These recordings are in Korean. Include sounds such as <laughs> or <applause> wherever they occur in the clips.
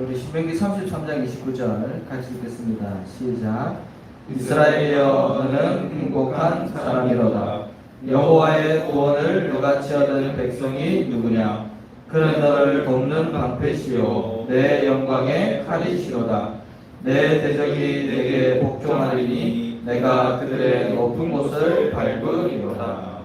우리 신명기 33장 29절 같이 읽겠습니다. 시작. 이스라엘여 너는 행복한 사람이로다. 여호와의 구원을 너같이 얻은 백성이 누구냐? 그는 너를 돕는 방패시요 내 영광의 칼이시로다. 내 대적이 내게 복종하리니 내가 그들의 높은 곳을 밟으리로다.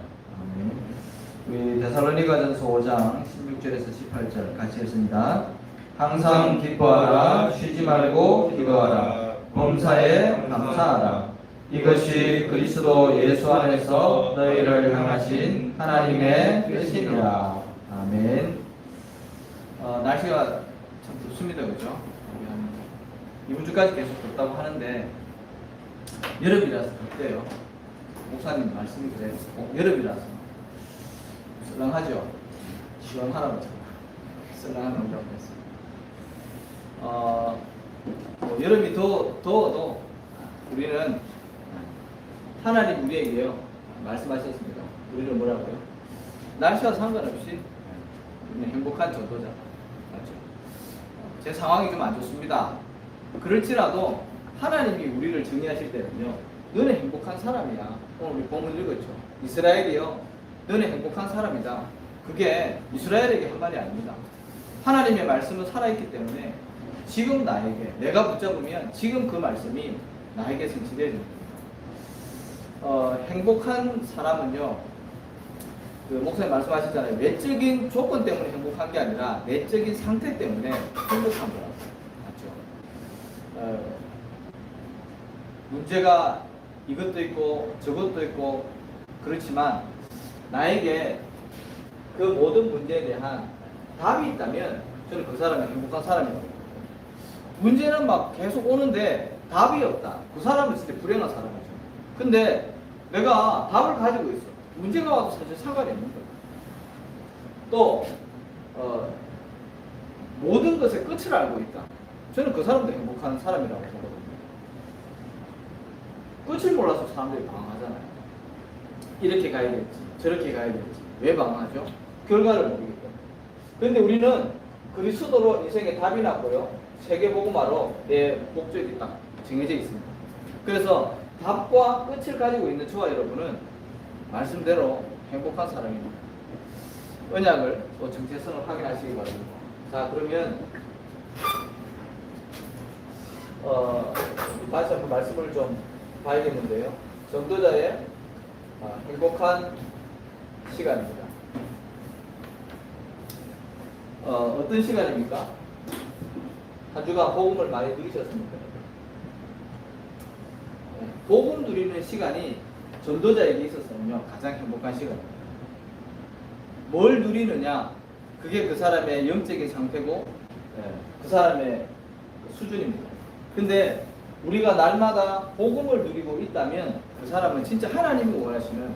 우리 데살로니가전서 5장 16절에서 18절 같이 읽습니다. 항상 기뻐하라. 쉬지 말고 기도하라. 범사에 감사하라. 이것이 그리스도 예수 안에서 너희를 향하신 하나님의 뜻이니라. 아멘. 어, 날씨가 참 덥습니다. 그죠? 이번 주까지 계속 덥다고 하는데 여름이라서 덥대요. 목사님 말씀이 그래요. 어, 여름이라서. 썰렁하죠? 시원하라고 썰렁한 농장 됐어요 어, 뭐 여름이 더, 더워도 우리는 하나님 우리에게요 말씀하셨습니다. 우리는 뭐라고요? 날씨와 상관없이 행복한 전도자. 맞죠? 어, 제 상황이 좀 안 좋습니다. 그럴지라도 하나님이 우리를 정의하실 때는요, 너는 행복한 사람이야. 오늘 우리 본문 읽었죠. 이스라엘이요, 너는 행복한 사람이다. 그게 이스라엘에게 한 말이 아닙니다. 하나님의 말씀은 살아있기 때문에 지금 나에게 내가 붙잡으면 지금 그 말씀이 나에게 성취되는 어, 행복한 사람은요 그 목사님 말씀하셨잖아요 외적인 조건 때문에 행복한 게 아니라 내적인 상태 때문에 행복한 거라고 맞죠? 어, 문제가 이것도 있고 저것도 있고 그렇지만 나에게 그 모든 문제에 대한 답이 있다면 저는 그 사람이 행복한 사람이라고. 문제는 막 계속 오는데 답이 없다. 그 사람은 진짜 불행한 사람이죠. 근데 내가 답을 가지고 있어. 문제가 와도 사실 상관이 없는 거야. 또 어, 모든 것의 끝을 알고 있다. 저는 그 사람도 행복한 사람이라고 보거든요. 끝을 몰라서 사람들이 방황하잖아요. 이렇게 가야 될지, 저렇게 가야 될지. 왜 방황하죠? 결과를 때문에. 근데 우리는 그리스도로 인생에 답이 났고요. 세계복음화로 내 목적이 딱 정해져 있습니다. 그래서 답과 끝을 가지고 있는 저와 여러분은 말씀대로 행복한 사람입니다. 언약을 또 정체성을 확인하시기 바랍니다. 자 그러면 어, 다시 한번 말씀을 좀 봐야겠는데요. 전도자의 어, 행복한 시간입니다. 어, 어떤 시간입니까? 한 주간 복음을 많이 누리셨습니까? 네, 복음 누리는 시간이 전도자에게 있어서는요 가장 행복한 시간입니다. 뭘 누리느냐? 그게 그 사람의 영적인 상태고 예, 그 사람의 수준입니다. 근데 우리가 날마다 복음을 누리고 있다면 그 사람은 진짜 하나님이 원하시는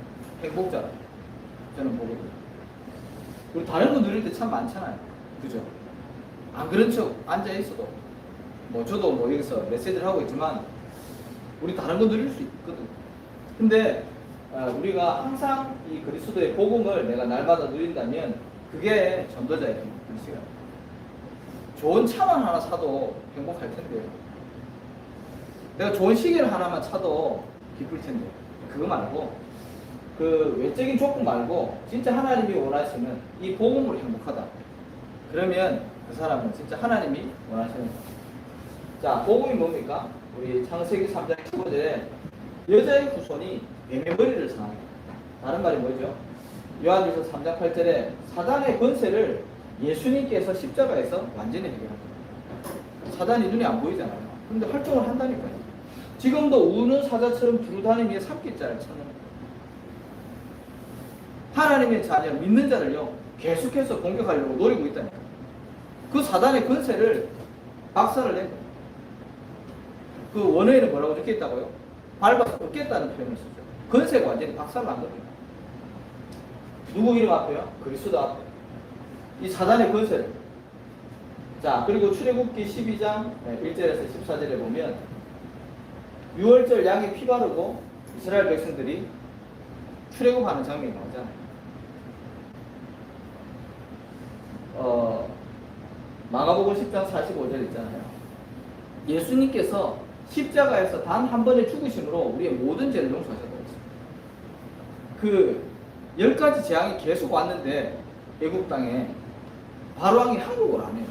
행복자다. 저는 보거든요. 우리 다른 거 누릴 때 참 많잖아요. 그죠? 안 그런 척 앉아 있어도 뭐 저도 뭐 여기서 메시지를 하고 있지만 우리 다른 거 누릴 수 있거든. 근데 어, 우리가 항상 이 그리스도의 복음을 내가 날마다 누린다면 그게 전도자의 행복한 시간. 좋은 차만 하나 사도 행복할 텐데요. 내가 좋은 시계를 하나만 차도 기쁠 텐데 그거 말고 그 외적인 조건 말고 진짜 하나님이 원하시는 이 복음으로 행복하다. 그러면 그 사람은 진짜 하나님이 원하시는 거예요. 자, 복음이 뭡니까? 우리 창세기 3장 15절에 여자의 후손이 뱀의 머리를 상합니다. 다른 말이 뭐죠? 요한일서 3장 8절에 사단의 권세를 예수님께서 십자가에서 완전히 해결합니다. 사단이 눈에 안 보이잖아요. 근데 활동을 한다니까요. 지금도 우는 사자처럼 두루다니며 삼킬자를 찾는. 하나님의 자녀, 믿는 자를요, 계속해서 공격하려고 노리고 있다니까. 그 사단의 권세를 박살을 낸 거예요. 그 원어에는 뭐라고 적혀 있다고요? 밟아서 꺾겠다는 표현을 쓰죠. 권세가 완전히 박살난 겁니다. 누구 이름 앞에요? 그리스도 앞에. 이 사단의 권세를. 자, 그리고 출애굽기 12장 1절에서 14절에 보면 6월절 양에 피 바르고 이스라엘 백성들이 출애굽하는 장면이 나오잖아요. 어, 마가복음 10장 45절 있잖아요. 예수님께서 십자가에서 단 한 번의 죽으심으로 우리의 모든 죄를 용서하셨다고 했습니다. 그열 가지 재앙이 계속 왔는데 애국 땅에 바로왕이 항복을 안 해요.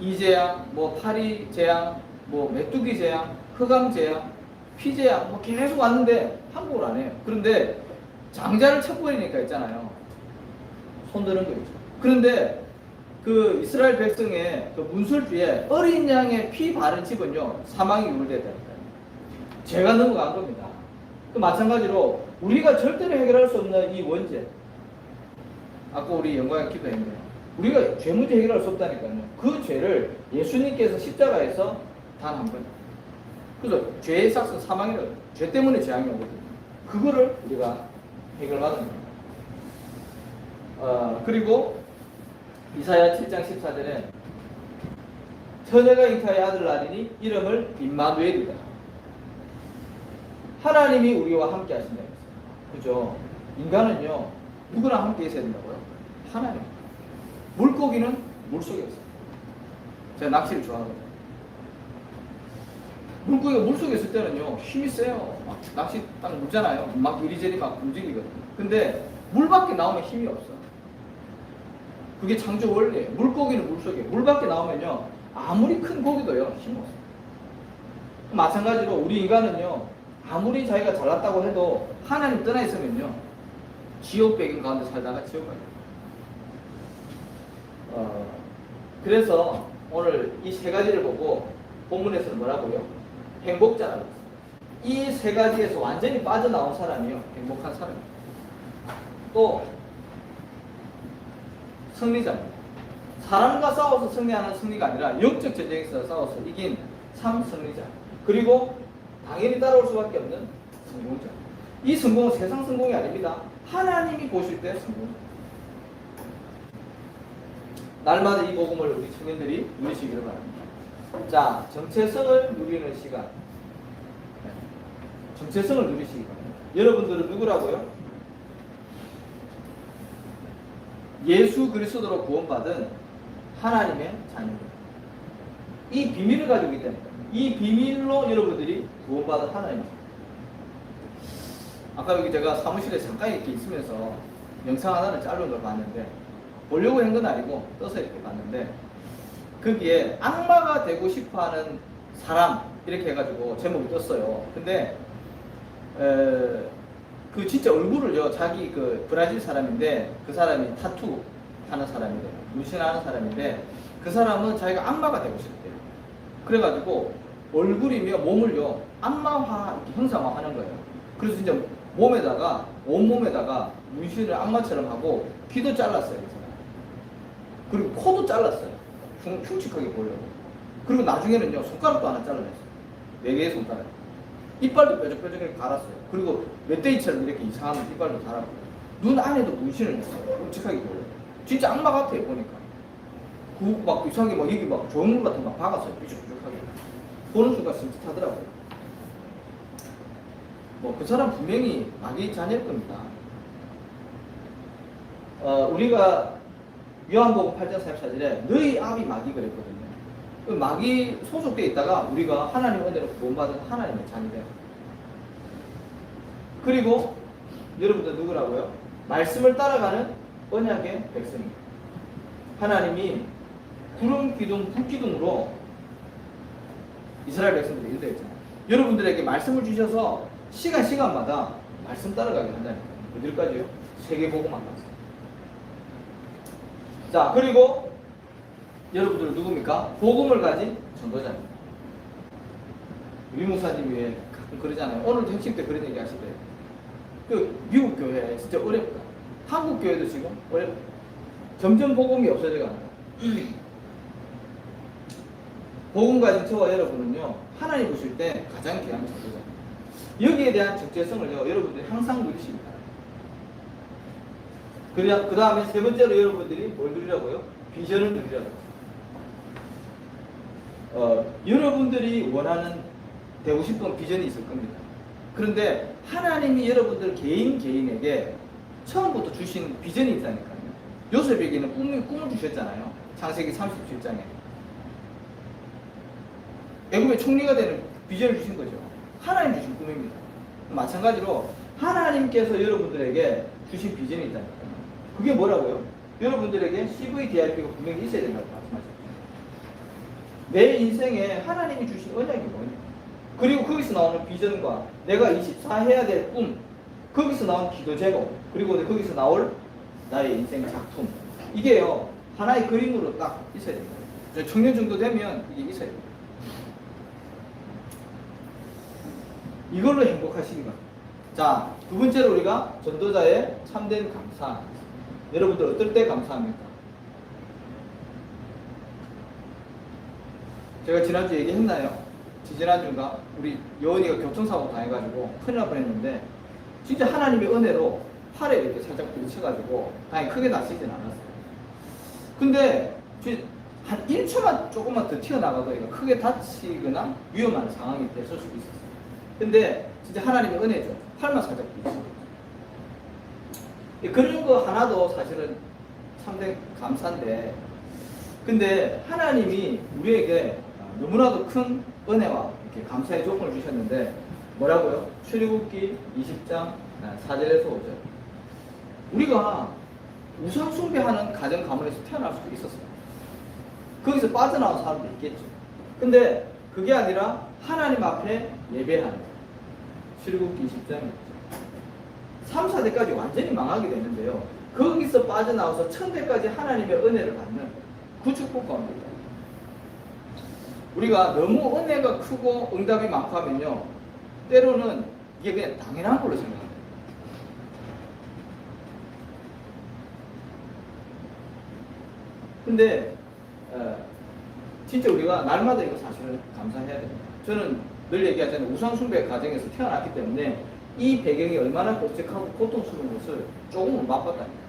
이재앙, 뭐 파리 재앙, 뭐 메뚜기 재앙, 흑암 재앙, 피 재앙 뭐 계속 왔는데 항복을 안 해요. 그런데 장자를 쳐버리니까 있잖아요. 손드는 거죠. 그런데 그 이스라엘 백성의 그 문설주에 어린 양의 피 바른 집은요 사망이 유물되다니까요. 죄가 넘어간 겁니다. 그 마찬가지로 우리가 절대로 해결할 수 없는 이 원죄. 아까 우리 영광의 기도했네요. 우리가 죄 문제 해결할 수 없다니까요. 그 죄를 예수님께서 십자가에서 단 한 번. 그래서 죄의 삭은 사망이라고. 죄 때문에 재앙이 오거든요. 그거를 우리가 해결받는 겁니다. 어, 그리고 이사야 7장 14절에 처녀가 잉타의 아들 낳으니 이름을 임마누엘이다. 하나님이 우리와 함께 하신다는 거죠. 그죠? 인간은요, 누구랑 함께 있어야 된다고요? 하나님. 물고기는 물속에 있어요. 제가 낚시를 좋아하거든요. 물고기가 물속에 있을 때는요, 힘이 세요. 막 낚시 딱 묻잖아요. 막 이리저리 막 움직이거든요. 근데 물 밖에 나오면 힘이 없어. 그게 창조 원리예요. 물고기는 물속에. 물 밖에 나오면요, 아무리 큰 고기도요, 힘 없어요. 마찬가지로 우리 인간은요, 아무리 자기가 잘났다고 해도 하나님 떠나 있으면요, 지옥 배경 가운데 살다가 지옥 가요. 어, 그래서 오늘 이 세 가지를 보고 본문에서는 뭐라고요? 행복자라고 했어요. 이 세 가지에서 완전히 빠져나온 사람이요. 행복한 사람이에요. 또 승리자입니다. 사람과 싸워서 승리하는 승리가 아니라 영적 전쟁에서 싸워서 이긴 참 승리자. 그리고 당연히 따라올 수밖에 없는 성공자. 이 성공은 세상 성공이 아닙니다. 하나님이 보실 때 성공. 날마다 이 복음을 우리 청년들이 누리시기를 바랍니다. 자, 정체성을 누리는 시간. 네. 정체성을 누리시기 바랍니다. 여러분들은 누구라고요? 예수 그리스도로 구원받은 하나님의 자녀입니다. 이 비밀을 가지고 있기 때문에 이 비밀로 여러분들이 구원받은 하나님입니다. 아까 여기 제가 사무실에 잠깐 이렇게 있으면서 영상 하나를 자른 걸 봤는데 보려고 한 건 아니고 떠서 이렇게 봤는데 거기에 악마가 되고 싶어하는 사람 이렇게 해가지고 제목이 떴어요. 근데 에, 그 진짜 얼굴을요 자기 그 브라질 사람인데 그 사람이 타투 하는 사람이래요. 문신하는 사람인데 그 사람은 자기가 악마가 되고 싶대요. 그래가지고 얼굴이며 몸을요 악마화 형상화하는 거예요. 그래서 진짜 몸에다가 온 몸에다가 문신을 악마처럼 하고 귀도 잘랐어요. 그. 그리고 코도 잘랐어요. 흉, 흉측하게 보려고. 그리고 나중에는요 손가락도 하나 잘라냈어요. 네 개의 손가락. 이빨도 뾰족뾰족하게 갈았어요. 그리고 멧돼지처럼 이렇게 이상한 이빨도 달았고 눈 안에도 문신을 했어요. 끔찍하게 보여요. 진짜 악마 같아요 보니까. 그 막 이상하게 막 여기 막 조형물 같은 거 막 박았어요. 뾰족뾰족하게. 보는 순간 심각하더라고요. 뭐 그 사람 분명히 마귀 자녀일 겁니다. 어, 우리가 요한복음 8장 34절에 너희 아비 마귀 그랬거든요. 그 마귀 소속돼 있다가 우리가 하나님 은혜로 구원받은 하나님의 자녀돼요. 그리고 여러분들 누구라고요? 말씀을 따라가는 언약의 백성입니다. 하나님이 구름 기둥, 불 기둥으로 이스라엘 백성들을 인도했잖아요. 여러분들에게 말씀을 주셔서 시간 시간마다 말씀 따라가게 한다니까요. 어디까지요? 세계복음만 가서. 자, 그리고 여러분들 누굽니까? 복음을 가진 전도자입니다. 우리 목사님이 왜 가끔 그러잖아요. 오늘 핵심 때 그런 얘기 하시대요. 그 미국 교회 진짜 어렵다. 한국 교회도 지금 어렵다. 점점 복음이 없어져 간다. <clears throat> 복음 가진 저와 여러분은요 하나님 보실 때 가장 귀한 전도자. 여기에 대한 적재성을요 여러분들이 항상 누리십니다. 그 다음에 세 번째로 여러분들이 뭘 누리라고요? 비전을 누리라고. 어, 여러분들이 원하는 되고 싶은 비전이 있을 겁니다. 그런데 하나님이 여러분들 개인 개인에게 처음부터 주신 비전이 있다니까요. 요셉에게는 꿈을, 꿈을 주셨잖아요. 창세기 37장에. 애굽의 총리가 되는 비전을 주신 거죠. 하나님 주신 꿈입니다. 마찬가지로 하나님께서 여러분들에게 주신 비전이 있다니까요. 그게 뭐라고요? 여러분들에게 CVDIP가 분명히 있어야 된다고 말씀하셨죠. 내 인생에 하나님이 주신 언약이 뭐냐? 그리고 거기서 나오는 비전과 내가 24 해야 될 꿈, 거기서 나온 기도 제목, 그리고 거기서 나올 나의 인생 작품. 이게요, 하나의 그림으로 딱 있어야 됩니다. 청년 정도 되면 이게 있어야 됩니다. 이걸로 행복하시기 바랍니다. 자, 두 번째로 우리가 전도자의 참된 감사. 여러분들 어떨 때 감사합니까? 제가 지난주 얘기했나요? 지지난주인가? 우리 여원이가 교통사고 당해가지고 큰일 날 뻔했는데 진짜 하나님의 은혜로 팔에 이렇게 살짝 부딪혀가지고 다행히 크게 다치진 않았어요. 근데 지- 한 1초만 조금만 더 튀어나가도 얘가 크게 다치거나 위험한 상황이 수도 있었어요. 근데 진짜 하나님의 은혜죠. 팔만 살짝 부딪혀. 그런 거 하나도 사실은 참된 감사인데 근데 하나님이 우리에게 너무나도 큰 은혜와 이렇게 감사의 조건을 주셨는데 뭐라고요? 출애굽기 20장 4절에서 5절. 우리가 우상 숭배하는 가정 가문에서 태어날 수도 있었어요. 거기서 빠져나온 사람도 있겠죠. 근데 그게 아니라 하나님 앞에 예배하는. 출애굽기 20장 3, 4대까지 완전히 망하게 되는데요. 거기서 빠져나와서 천대까지 하나님의 은혜를 받는 그 축복 가운데. 우리가 너무 은혜가 크고 응답이 많고 하면요. 때로는 이게 그냥 당연한 걸로 생각합니다. 근데 어, 진짜 우리가 날마다 이거 사실은 감사해야 됩니다. 저는 늘 얘기하잖아요. 우상숭배 가정에서 태어났기 때문에 이 배경이 얼마나 복잡하고 고통스러운 것을 조금은 맛봤다니까.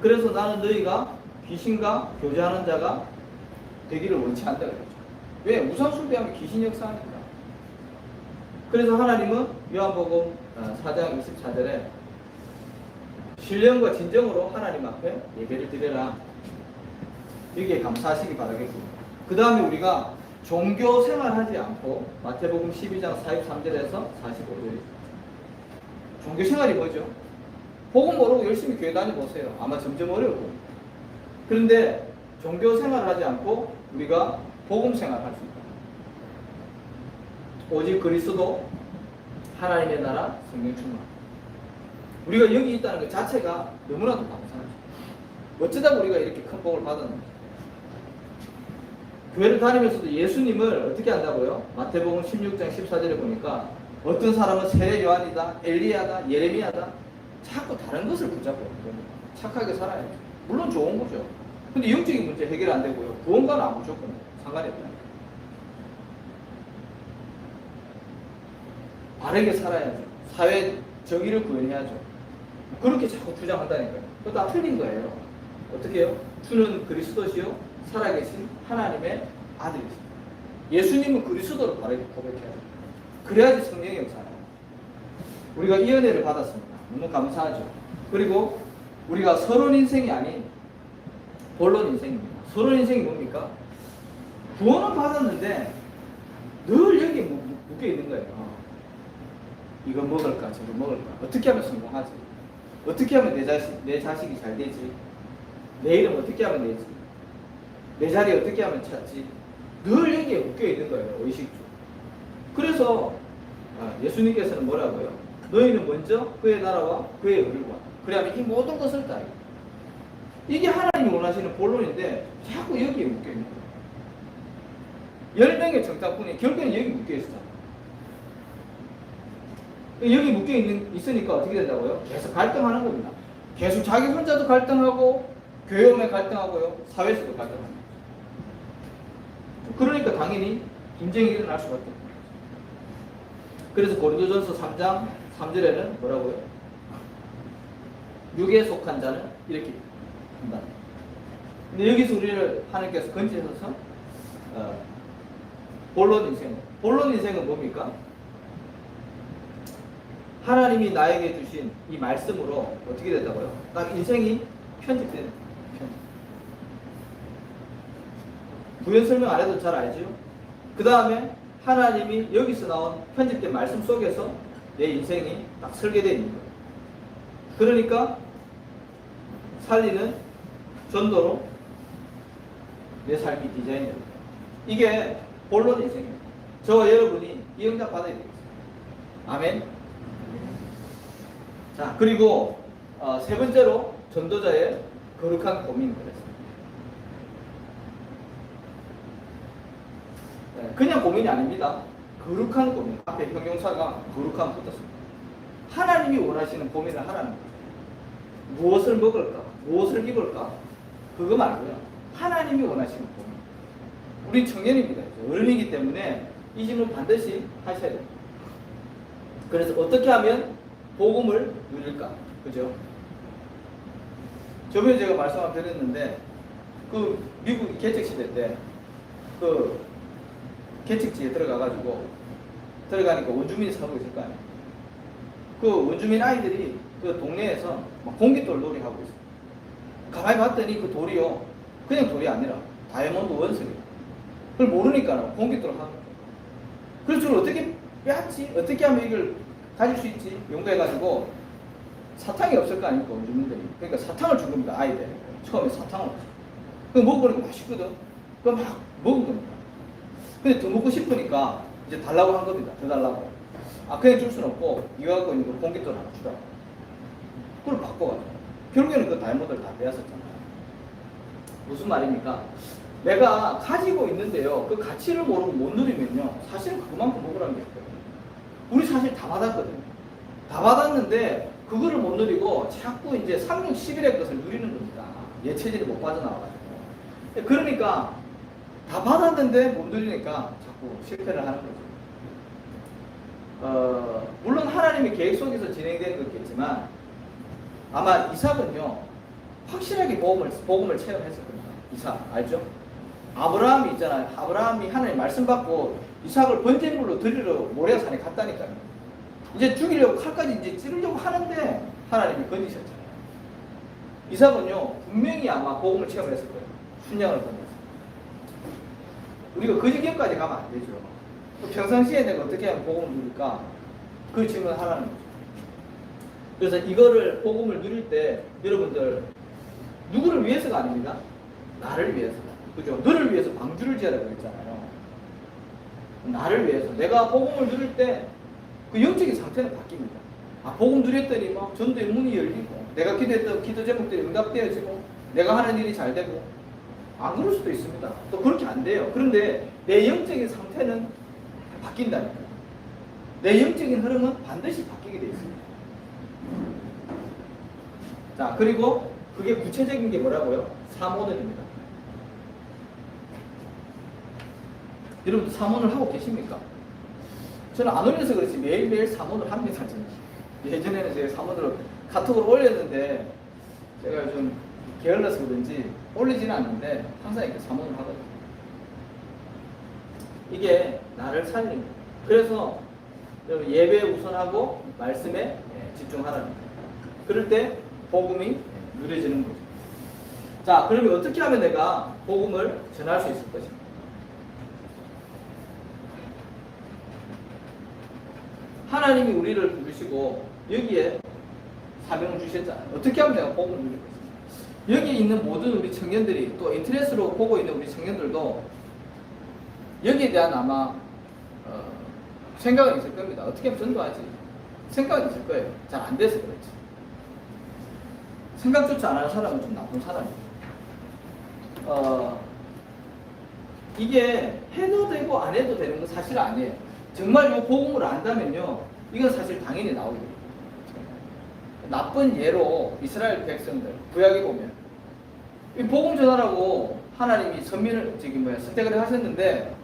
그래서 나는 너희가 귀신과 교제하는 자가 되기를 원치 않다 그랬죠. 왜? 우상숭배하면 귀신 역사하니까. 그래서 하나님은 요한복음 4장 24절에 신령과 진정으로 하나님 앞에 예배를 드려라. 여기에 감사하시기 바라겠고. 그 다음에 우리가 종교 생활하지 않고 마태복음 12장 43절에서 45절. 종교 생활이 뭐죠? 복음 모르고 열심히 교회 다녀보세요. 아마 점점 어려울 거예요. 그런데 종교 생활하지 않고 우리가 복음 생활할 수 있다. 오직 그리스도 하나님의 나라 성령 충만. 우리가 여기 있다는 것 자체가 너무나도 감사하죠. 어쩌다 우리가 이렇게 큰 복을 받았는지. 교회를 다니면서도 예수님을 어떻게 한다고요? 마태복음 16장 14절에 보니까 어떤 사람은 세례 요한이다, 엘리야다, 예레미야다 자꾸 다른 것을 붙잡고 착하게 살아야죠. 물론 좋은 거죠. 근데 영적인 문제 해결 안 되고요. 구원과는 아무 조건 상관이 없다. 바르게 살아야죠. 사회 정의를 구현해야죠. 그렇게 자꾸 주장한다니까요. 그거 다 틀린 거예요. 어떻게 해요? 주는 그리스도시요 살아계신 하나님의 아들이십니다. 예수님은 그리스도로 바르게 고백해야죠. 그래야지 성령의 역사예요. 우리가 이 은혜를 받았습니다. 너무 감사하죠. 그리고 우리가 서론 인생이 아닌 본론 인생입니다. 서론 인생이 뭡니까? 구원은 받았는데 늘 여기 묶여 있는 거예요. 이거 먹을까, 저거 먹을까. 어떻게 하면 성공하지? 어떻게 하면 내 자식, 내 자식이 잘 되지? 내 이름 어떻게 하면 되지? 내 자리 어떻게 하면 찾지? 늘 여기에 묶여 있는 거예요, 의식주. 그래서 아, 예수님께서는 뭐라고요? 너희는 먼저 그의 나라와 그의 의를 구하라. 그래야만 이 모든 것을 다 이겨. 이게 하나님이 원하시는 본론인데 자꾸 여기에 묶여 있는 거예요. 열 명의 정탐꾼이 결국엔 여기 묶여 있었잖아요. 여기 묶여 있는 있으니까 어떻게 된다고요? 계속 갈등하는 겁니다. 계속 자기 혼자도 갈등하고 교회 오면 갈등하고요, 사회에서도 갈등합니다. 그러니까 당연히 분쟁이 일어날 수밖에 없습니다. 그래서 고린도전서 3장 3절에는 뭐라고요? 육에 속한 자는 이렇게 한다. 근데 여기서 우리를 하나님께서 건지셔서 어, 본론 인생. 본론 인생은 뭡니까? 하나님이 나에게 주신 이 말씀으로 어떻게 됐다고요? 딱 인생이 편집되는 편집. 부연 설명 안 해도 잘 알죠? 그 다음에 하나님이 여기서 나온 편집된 말씀 속에서 내 인생이 딱 설계되어 있는 거예요. 그러니까 살리는 전도로 내 삶이 디자인됩니다. 이게 본론 인생입니다. 저와 여러분이 이 응답 받아야 되겠습니다. 아멘. 자, 그리고 어, 세 번째로 전도자의 거룩한 고민 그랬습니다. 네, 그냥 고민이 아닙니다. 거룩한 고민. 앞에 형용사가 거룩한 붙었습니다. 하나님이 원하시는 고민을 하라는 거죠. 무엇을 먹을까? 무엇을 입을까? 그거 말고요. 하나님이 원하시는 고민. 우리 청년입니다. 어른이기 때문에 이 질문 반드시 하셔야 됩니다. 그래서 어떻게 하면 복음을 누릴까? 그죠? 저번에 제가 말씀 을 드렸는데, 그 미국 개척 시대 때, 그 개척지에 들어가가지고, 들어가니까 원주민이 살고 있을 거 아니에요. 그 원주민 아이들이 그 동네에서 막 공깃돌 놀이 하고 있어요. 가만히 봤더니 그 돌이요. 그냥 돌이 아니라 다이아몬드 원석이에요. 그걸 모르니까 공깃돌 하는 거예요. 그래서 저걸 어떻게 빼앗지? 어떻게 하면 이걸 가질 수 있지? 연구해가지고 사탕이 없을 거 아닙니까? 원주민들이. 그러니까 사탕을 준 겁니다. 아이들. 처음에 사탕을. 그 먹어보니까 맛있거든. 그막 먹은 겁니다. 근데 더 먹고 싶으니까 이제 달라고 한 겁니다. 더 달라고. 아, 그냥 줄 수는 없고, 이거 갖고 있는 거 공깃돌 하나 주라. 그걸 바꿔가지고. 결국에는 그 다이아몬드를 다 빼앗았잖아요. 무슨 말입니까? 내가 가지고 있는데요. 그 가치를 모르고 못 누리면요. 사실은 그만큼 먹으라는 게 있거든요. 우리 사실 다 받았거든요. 다 받았는데, 그거를 못 누리고 자꾸 이제 3, 6, 11의 것을 누리는 겁니다. 예체질이 못 빠져나와가지고. 그러니까, 다 받았는데 못 누리니까 자꾸 실패를 하는 거죠. 어, 물론 하나님의 계획 속에서 진행되는 거겠지만, 아마 이삭은요, 확실하게 복음을, 복음을 체험했을 겁니다. 이삭, 알죠? 아브라함이 있잖아요. 아브라함이 하나님 말씀 받고 이삭을 번제물로 드리러 모래산에 갔다니까요. 이제 죽이려고 칼까지 이제 찌르려고 하는데 하나님이 건지셨잖아요. 이삭은요, 분명히 아마 복음을 체험했을 거예요. 순양을 건졌어요. 우리가 그 지경까지 가면 안 되죠. 평상시에 내가 어떻게 하면 복음을 누릴까? 그 질문을 하라는 거죠. 그래서 이거를 복음을 누릴 때 여러분들 누구를 위해서가 아닙니다. 나를 위해서. 그죠? 너를 위해서 방주를 지으라고 했잖아요. 나를 위해서. 내가 복음을 누릴 때 그 영적인 상태는 바뀝니다. 아, 복음 누렸더니 막 전도의 문이 열리고 내가 기도했던 기도 제목들이 응답되어지고 내가 하는 일이 잘 되고 안 그럴 수도 있습니다. 또 그렇게 안 돼요. 그런데 내 영적인 상태는 바뀐다니까요. 내 영적인 흐름은 반드시 바뀌게 돼 있습니다. 자, 그리고 그게 구체적인 게 뭐라고요? 사모늘입니다. 여러분 사모늘 하고 계십니까? 저는 안 올려서 그렇지 매일매일 사모늘 합니다. 저는. 예전에는 제가 사모늘을 카톡으로 올렸는데 제가 좀 게을러서 그런지 올리지는 않는데 항상 이렇게 사모를 하거든요. 이게 나를 살립니다. 그래서 여러분 예배에 우선하고 말씀에 예, 집중하라는 거예요. 그럴 때 복음이 누려지는 거죠. 자, 그러면 어떻게 하면 내가 복음을 전할 수 있을 것인가? 하나님이 우리를 부르시고 여기에 사명을 주셨잖아요. 어떻게 하면 내가 복음을 누릴 것인가? 여기 있는 모든 우리 청년들이 또 인터넷으로 보고 있는 우리 청년들도 여기에 대한 아마 어, 생각은 있을 겁니다. 어떻게 하면 전도하지? 생각은 있을 거예요. 잘 안 돼서 그렇지. 생각조차 안 하는 사람은 좀 나쁜 사람이에요. 어, 이게 해도 되고 안 해도 되는 건 사실 아니에요. 정말 이 복음을 안다면요, 이건 사실 당연히 나오게 돼요. 나쁜 예로 이스라엘 백성들 구약에 보면 이 복음 전하라고 하나님이 선민을 저기 뭐야 선택을 하셨는데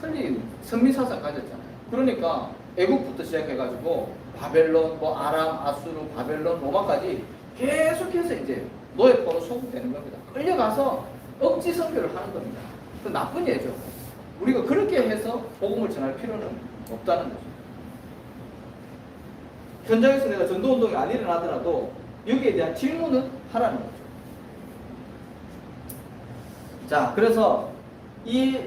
틀린 선민 사상 가졌잖아요. 그러니까 애국부터 시작해가지고 바벨론, 뭐 아람, 아수르, 바벨론, 로마까지 계속해서 이제 노예 포로 소급되는 겁니다. 끌려가서 억지 선교를 하는 겁니다. 그 나쁜 예죠. 우리가 그렇게 해서 복음을 전할 필요는 없다는 거죠. 현장에서 내가 전도 운동이 안 일어나더라도 여기에 대한 질문은 하라는 거죠. 자, 그래서 이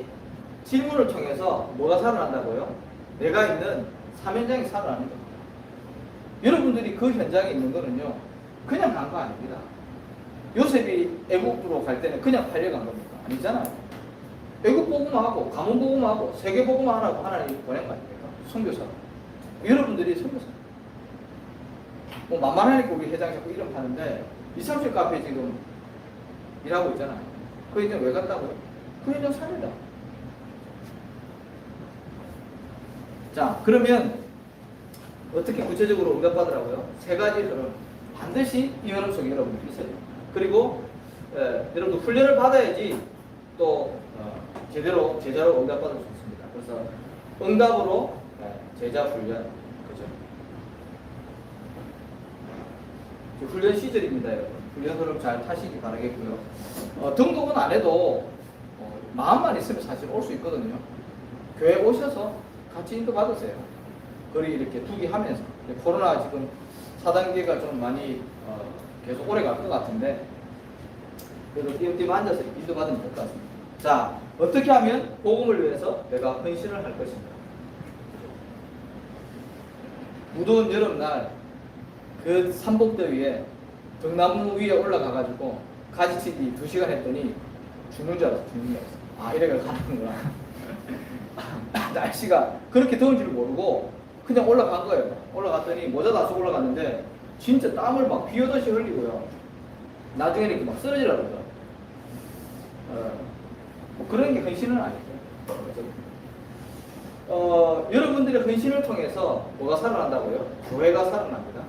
질문을 통해서 뭐가 살아난다고요? 내가 있는 사면장이 살아나는 겁니다. 여러분들이 그 현장에 있는 거는요, 그냥 간 거 아닙니다. 요셉이 애국으로 갈 때는 그냥 팔려간 겁니까? 아니잖아요. 애국 보고만 하고, 가문 보고만 하고, 세계 보고만 하라고 하나님이 보낸 거 아닙니까? 선교사로. 여러분들이 선교사. 뭐 만만하니까 우리 회장 자꾸 이름 파는데, 230 카페 지금 일하고 있잖아요. 그 현장 왜 갔다고요? 그 현장 살리다. 자, 그러면 어떻게 구체적으로 응답받으라고요? 세 가지 흐름. 반드시 이 흐름 속에 여러분들이 있어야 돼요. 그리고 에, 여러분들 훈련을 받아야지 또 어, 제대로 제자로 응답받을 수 있습니다. 그래서 응답으로 에, 제자 훈련. 그죠? 훈련 시절입니다, 여러분. 훈련 흐름 잘 타시기 바라겠고요. 어, 등록은 안 해도 어, 마음만 있으면 사실 올 수 있거든요. 교회 오셔서 같이 인도 받으세요. 거리 이렇게 두기 하면서 코로나 지금 4단계가 좀 많이 어, 계속 오래 갈 것 같은데 그래도 띄엄띄엄 앉아서 인도 받으면 될 것 같습니다. 자, 어떻게 하면 복음을 위해서 내가 헌신을 할 것인가? 무더운 여름날 그 삼복더위에 등나무 위에 올라가가지고 가지치기 두 시간 했더니 죽는 줄 알았어, 죽는 줄 알았어. 아, 이래가 가는구나. <laughs> 날씨가 그렇게 더운 줄 모르고 그냥 올라간 거예요. 올라갔더니 모자 다 쓰고 올라갔는데 진짜 땀을 막 비오듯이 흘리고요. 나중에는 이렇게 막 쓰러지려고 그러죠. 어, 뭐 그런 게 헌신은 아니죠. 어, 여러분들의 헌신을 통해서 뭐가 살아난다고요? 교회가 살아납니다.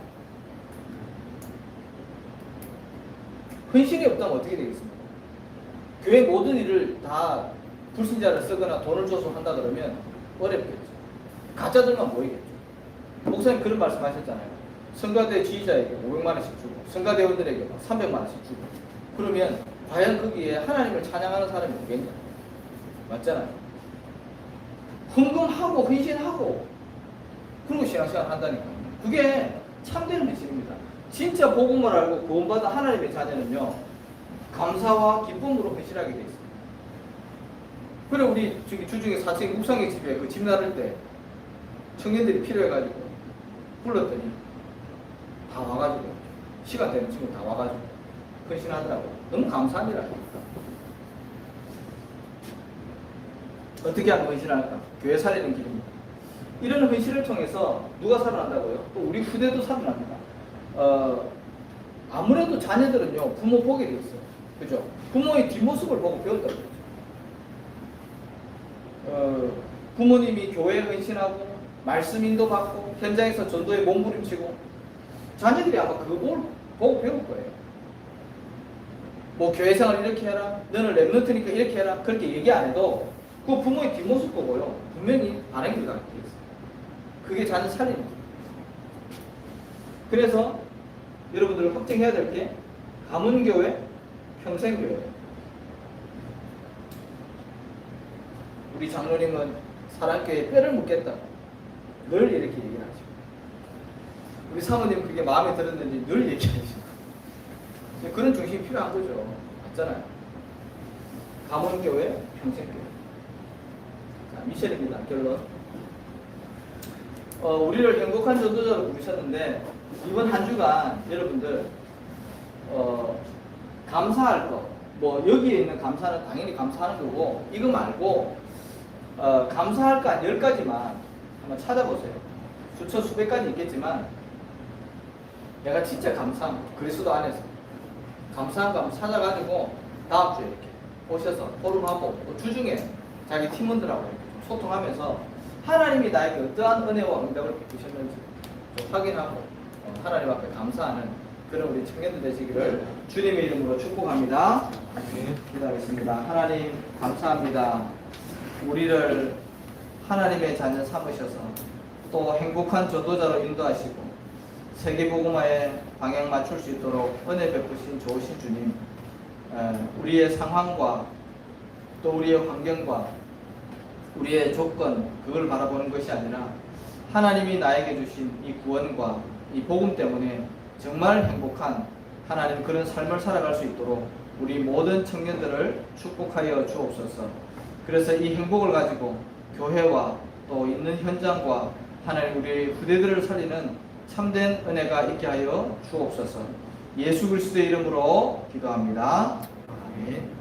헌신이 없다면 어떻게 되겠습니까? 교회 모든 일을 다 불신자를 쓰거나 돈을 줘서 한다 그러면 어렵겠죠. 가짜들만 모이겠죠. 목사님 그런 말씀 하셨잖아요. 성가대 지휘자에게 500만 원씩 주고 성가대원들에게 300만 원씩 주고 그러면 과연 거기에 하나님을 찬양하는 사람이 오겠냐? 맞잖아요. 헌금하고 헌신하고 그리고 신앙생활 한다니까. 그게 참되는 미신입니다. 진짜 복음을 알고 구원받은 하나님의 자녀는요 감사와 기쁨으로 헌신하게 돼 있습니다. 그래 우리 주중에 4층 묵상의 집에 그 집 나를 때 청년들이 필요해가지고 불렀더니 다 와가지고 시간 되는 친구 다 와가지고 헌신하더라고. 너무 아닙니까? 어떻게 하면 헌신을 할까? 교회 살리는 길입니다. 이런 헌신을 통해서 누가 살아난다고요? 또 우리 후대도 살아납니다. 어, 아무래도 자녀들은요 부모 보게 돼 있어요. 그죠? 부모의 뒷모습을 보고 배운다고 그러죠. 어, 부모님이 교회에 헌신하고 말씀 인도받고 현장에서 전도에 몸부림치고 자녀들이 아마 그거 보고, 배울 거예요. 뭐 교회 생활 이렇게 해라. 너는 랩런트니까 이렇게 해라. 그렇게 얘기 안 해도 그 부모의 뒷모습 보고요. 분명히 반응이 가게 돼 있어요. 그게 자녀 살리는 거예요. 그래서 여러분들 확증해야 될 게 가문교회, 평생교회. 우리 장로님은 사랑교회에 뼈를 묻겠다. 늘 이렇게 얘기를 하죠. 우리 사모님 그게 마음에 들었는지 늘 얘기하시죠. 그런 중심이 필요한 거죠. 맞잖아요. 가문교회, 평생교회. 자, 미션입니다. 결론. 어, 우리를 행복한 전도자로 부르셨는데 이번 한 주간 여러분들 어, 감사할 거, 뭐 여기에 있는 감사는 당연히 감사하는 거고 이거 말고 어, 감사할 거한 10가지만 한번 찾아보세요. 수천 수백 가지 있겠지만 내가 진짜 감사한 거, 그리스도 안에서 감사한 거 한번 찾아가지고 다음 주에 이렇게 오셔서 포럼하고 또 주중에 자기 팀원들하고 이렇게 소통하면서 하나님이 나에게 어떠한 은혜와 응답을 베푸셨는지 좀 확인하고 어, 하나님 앞에 감사하는 그런 우리 청년들 되시기를 주님의 이름으로 축복합니다. 기도하겠습니다. 하나님 감사합니다. 우리를 하나님의 자녀 삼으셔서 또 행복한 전도자로 인도하시고 세계복음화에 방향 맞출 수 있도록 은혜 베푸신 좋으신 주님 에, 우리의 상황과 또 우리의 환경과 우리의 조건 그걸 바라보는 것이 아니라 하나님이 나에게 주신 이 구원과 이 복음 때문에 정말 행복한 하나님 그런 삶을 살아갈 수 있도록 우리 모든 청년들을 축복하여 주옵소서. 그래서 이 행복을 가지고 교회와 또 있는 현장과 하나님 우리 후대들을 살리는 참된 은혜가 있게 하여 주옵소서. 예수 그리스도의 이름으로 기도합니다. 아멘.